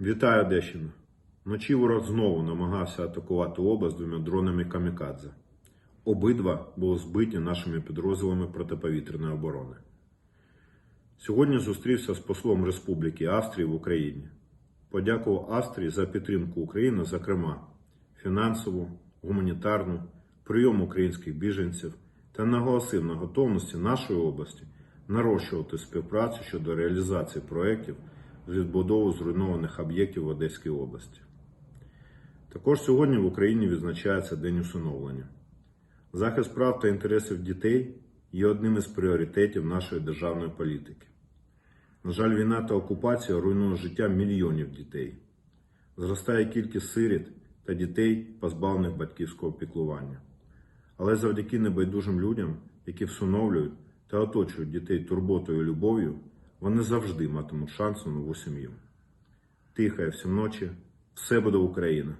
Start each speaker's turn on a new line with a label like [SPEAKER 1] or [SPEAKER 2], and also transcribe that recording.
[SPEAKER 1] Вітаю Одещина. Вночі ворог знову намагався атакувати область двома дронами камікадзе. Обидва були збиті нашими підрозділами протиповітряної оборони. Сьогодні зустрівся з послом Республіки Австрії в Україні. Подякував Австрії за підтримку України, зокрема фінансову, гуманітарну, прийом українських біженців та наголосив на готовності нашої області нарощувати співпрацю щодо реалізації проєктів з відбудови зруйнованих об'єктів в Одеській області. Також сьогодні в Україні відзначається День усиновлення. Захист прав та інтересів дітей є одним із пріоритетів нашої державної політики. На жаль, війна та окупація руйнує життя мільйонів дітей. Зростає кількість сиріт та дітей, позбавлених батьківського піклування. Але завдяки небайдужим людям, які всиновлюють та оточують дітей турботою і любов'ю, вони завжди матимуть шанс на нову сім'ю. Тихає всім ночі, все буде Україна!